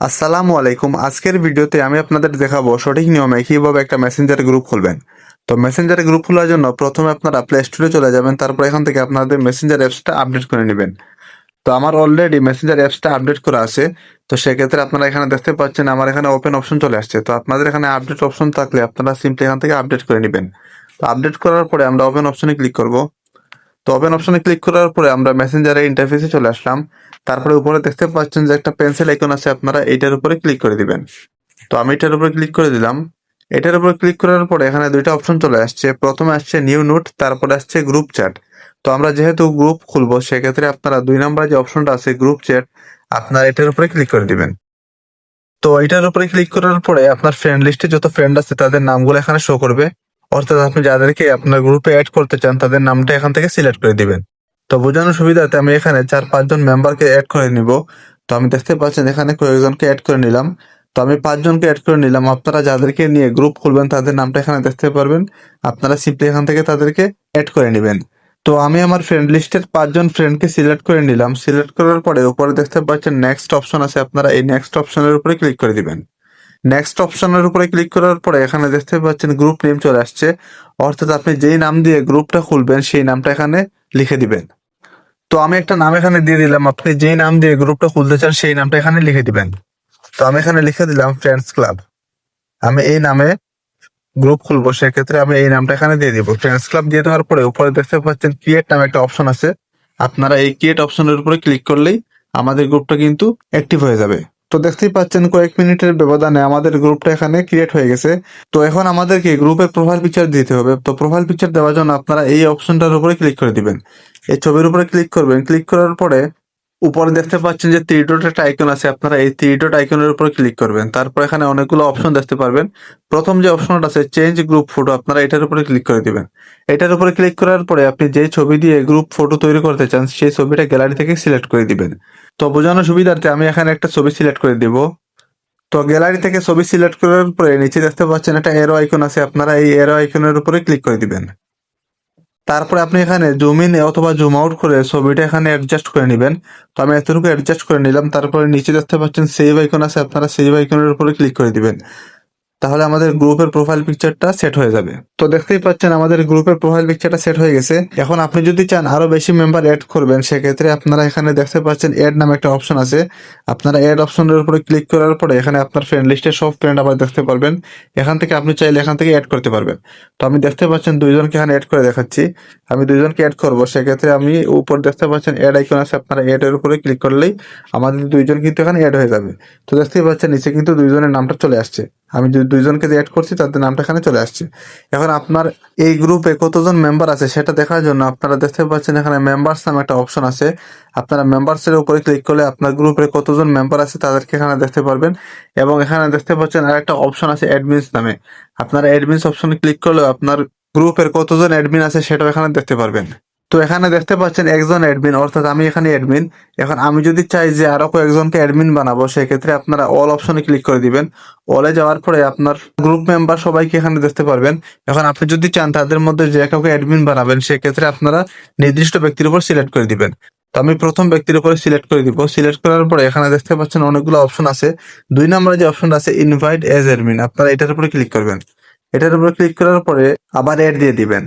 আসসালামু আলাইকুম। আজকের ভিডিওতে আমি আপনাদের দেখাবো সঠিক নিয়মে কীভাবে একটা মেসেঞ্জার গ্রুপ খুলবেন। তো মেসেঞ্জার গ্রুপ খোলার জন্য প্রথমে আপনারা প্লে স্টোরে চলে যাবেন, তারপর এখান থেকে আপনাদের মেসেঞ্জার অ্যাপসটা আপডেট করে নেবেন। তো আমার অলরেডি মেসেঞ্জার অ্যাপসটা আপডেট করা আছে, তো সেক্ষেত্রে আপনারা এখানে দেখতে পাচ্ছেন আমার এখানে ওপেন অপশন চলে আসছে। তো আপনাদের এখানে আপডেট অপশন থাকলে আপনারা সিম্পলি এখান থেকে আপডেট করে নেবেন। তো আপডেট করার পরে আমরা ওপেন অপশনে ক্লিক করব। তো ওপেন অপশনে ক্লিক করার পরে আমরা মেসেঞ্জারের ইন্টারফেসে চলে আসলাম। তারপরে উপরে দেখতে পাচ্ছেন যে একটা পেন্সিল আইকন আছে, আপনারা এটার উপরে ক্লিক করে দিবেন। তো আমি এটার উপরে ক্লিক করে দিলাম। এটার উপরে ক্লিক করার পরে এখানে দুইটা অপশন চলে আসছে। প্রথমে আসছে নিউ নোট তারপরে আসছে গ্রুপ চ্যাট তো আমরা যেহেতু গ্রুপ খুলবো, সেক্ষেত্রে আপনারা দুই নাম্বার যে অপশনটা আছে গ্রুপ চ্যাট আপনারা এটার উপরে ক্লিক করে দিবেন। তো এটার উপরে ক্লিক করার পরে আপনার ফ্রেন্ড লিস্টে যত ফ্রেন্ড আছে, তাদের নামগুলো এখানে শো করবে। অর্থাৎ আপনি যাদেরকে আপনার গ্রুপে অ্যাড করতে চান, তাদের নামটা এখান থেকে সিলেক্ট করে দিবেন। তো বোঝানোর সুবিধাতে আমি এখানে চার পাঁচজন মেম্বারকে অ্যাড করে নিব। তো আমি দেখতে পাচ্ছেন এখানে কয়েকজনকে অ্যাড করে নিলাম। তো আমি পাঁচজনকে অ্যাড করে নিলাম। আপনারা যাদেরকে নিয়ে গ্রুপ খুলবেন, তাদের নামটা এখানে দেখতে পারবেন। আপনারা সিম্পলি এখান থেকে তাদেরকে অ্যাড করে নেবেন। তো আমি আমার ফ্রেন্ড লিস্টের পাঁচজন ফ্রেন্ডকে সিলেক্ট করে নিলাম। সিলেক্ট করার পরে উপরে দেখতে পাচ্ছেন নেক্সট অপশন আছে। আপনারা এই নেক্সট অপশনের উপরে ক্লিক করে দিবেন। নেক্সট অপশনের উপরে ক্লিক করার পরে এখানে দেখতে পাচ্ছেন গ্রুপ নেম চলে আসছে। অর্থাৎ আপনি যেই নাম দিয়ে গ্রুপটা খুলবেন, সেই নামটা এখানে লিখে দিবেন। তো আমি একটা নাম এখানে দিয়ে দিলাম, আপনি যেই নাম দিয়ে গ্রুপটা খুলতে চান, সেই নামটা এখানে লিখে দিবেন। তো আমি এখানে লিখে দিলাম ফ্রেন্ডস ক্লাব আমি এই নামে গ্রুপ খুলবো, সেক্ষেত্রে আমি এই নামটা এখানে দিয়ে দিব। ফ্রেন্ডস ক্লাব দিয়ে দেওয়ার পরে উপরে দেখতে পাচ্ছেন ক্রিয়েট নামে একটা অপশন আছে। আপনারা এই ক্রিয়েট অপশনের উপরে ক্লিক করলেই আমাদের গ্রুপটা কিন্তু অ্যাক্টিভ হয়ে যাবে। তো দেখতেই পাচ্ছেন, কয়েক মিনিটের ব্যবধানে আমাদের গ্রুপটা এখানে ক্রিয়েট হয়ে গেছে। তো এখন আমাদেরকে গ্রুপে প্রোফাইল পিকচার দিতে হবে। তো প্রোফাইল পিকচার দেওয়ার জন্য আপনারা এই অপশনটার উপরে ক্লিক করে দিবেন। এই ছবির উপরে ক্লিক করবেন। ক্লিক করার পরে উপরে দেখতে পাচ্ছেন যে থ্রি ডট একটা আইকন আছে, আপনারা এই থ্রি ডট আইকনের উপরে ক্লিক করবেন। তারপর এখানে অনেকগুলো অপশন দেখতে পারবেন। প্রথম যে অপশনটা আছে চেঞ্জ গ্রুপ ফটো আপনারা এটার উপরে ক্লিক করে দিবেন। এটার উপরে ক্লিক করার পরে আপনি যে ছবি দিয়ে গ্রুপ ফটো তৈরি করতে চান, সেই ছবিটা গ্যালারি থেকে সিলেক্ট করে দিবেন। তো বোঝানোর সুবিধার্থে আমি এখানে একটা ছবি সিলেক্ট করে দিব। তো গ্যালারি থেকে ছবি সিলেক্ট করার পরে নিচে দেখতে পাচ্ছেন একটা এরো আইকন আছে, আপনারা এই এরো আইকনের উপরে ক্লিক করে দিবেন। তারপরে আপনি এখানে জুম ইন অথবা জুম আউট করে ছবিটা এখানে অ্যাডজাস্ট করে নেবেন। তো আমি এতটুকু অ্যাডজাস্ট করে নিলাম, তারপরে নিচে দেখতে পাচ্ছেন সেভ আইকন আছে, আপনারা সেভ আইকনের উপরে ক্লিক করে দিবেন। তাহলে আমাদের গ্রুপের প্রোফাইল পিকচারটা সেট হয়ে যাবে। তো দেখতেই পাচ্ছেন, আমাদের গ্রুপের প্রোফাইল পিকচারটা সেট হয়ে গেছে। এখন আপনি যদি চান আরও বেশি মেম্বার অ্যাড করবেন, সেক্ষেত্রে আপনারা এখানে দেখতে পাচ্ছেন অ্যাড নামে একটা অপশন আছে। আপনারা অ্যাড অপশনের উপরে ক্লিক করার পরে এখানে আপনার ফ্রেন্ড লিস্টে সব ফ্রেন্ড আবার দেখতে পারবেন। এখান থেকে আপনি চাইলে এখান থেকে অ্যাড করতে পারবেন। তো আমি দেখতে পাচ্ছেন দুইজনকে এখানে অ্যাড করে দেখাচ্ছি। আমি দুইজনকে অ্যাড করব, সেক্ষেত্রে আমি উপর দেখতে পাচ্ছেন অ্যাড আইকন আছে, আপনারা অ্যাড এর উপরে ক্লিক করলেই আমাদের দুইজন কিন্তু এখানে অ্যাড হয়ে যাবে। তো দেখতেই পাচ্ছেন, নিচে কিন্তু দুইজনের নামটা চলে আসছে। আমি যে দুইজনকে অ্যাড করছি, তাদের নামটা এখানে চলে আসছে। এখন আপনার এই গ্রুপে কতজন মেম্বার আছে সেটা দেখার জন্য আপনারা দেখতে পাচ্ছেন এখানে মেম্বার্স নামে একটা অপশন আছে। আপনারা মেম্বার্স এর উপরে ক্লিক করলে আপনার গ্রুপে কতজন মেম্বার আছে তাদেরকে এখানে দেখতে পারবেন। এবং এখানে দেখতে পাচ্ছেন আর একটা অপশন আছে অ্যাডমিনস নামে। আপনারা অ্যাডমিনস অপশনে ক্লিক করলে আপনার গ্রুপের কতজন অ্যাডমিন আছে সেটাও এখানে দেখতে পারবেন। তো এখানে দেখতে পাচ্ছেন একজন অ্যাডমিন অর্থাৎ আমি এখানে অ্যাডমিন এখন আমি যদি চাই যে আরও কয়েকজনকে অ্যাডমিন বানাবো, সেক্ষেত্রে আপনারা অল অপশনে ক্লিক করে দিবেন। অলে যাওয়ার পরে আপনার গ্রুপ মেম্বার সবাইকে এখানে দেখতে পারবেন। এখন আপনি যদি চান তাদের মধ্যে যে কাউকে অ্যাডমিন বানাবেন, সেক্ষেত্রে আপনারা নির্দিষ্ট ব্যক্তির উপর সিলেক্ট করে দিবেন। তো আমি প্রথম ব্যক্তির উপরে সিলেক্ট করে দিব। সিলেক্ট করার পরে এখানে দেখতে পাচ্ছেন অনেকগুলো অপশন আছে। দুই নম্বরে যে অপশনটা আছে ইনভাইট এজ অ্যাডমিন আপনারা এটার উপরে ক্লিক করবেন। এটার উপরে ক্লিক করার পরে আবার অ্যাড দিয়ে দিবেন।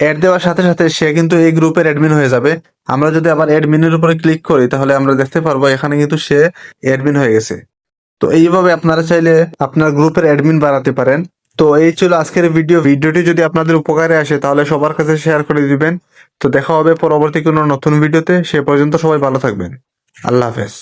অ্যাড দেওয়ার সাথে সাথে সে কিন্তু এই গ্রুপের অ্যাডমিন হয়ে যাবে। আমরা যদি আবার অ্যাডমিনের উপরে ক্লিক করি, তাহলে আমরা দেখতে পারব এখানে কিন্তু সে অ্যাডমিন হয়ে গেছে। তো এইভাবে আপনারা চাইলে আপনার গ্রুপের অ্যাডমিন বানাতে পারেন। তো এই ছিল আজকের ভিডিও ভিডিওটি যদি আপনাদের উপকারে আসে, তাহলে সবার কাছে শেয়ার করে দিবেন। তো দেখা হবে পরবর্তী কোনো নতুন ভিডিওতে সে পর্যন্ত সবাই ভালো থাকবেন। আল্লাহ হাফেজ।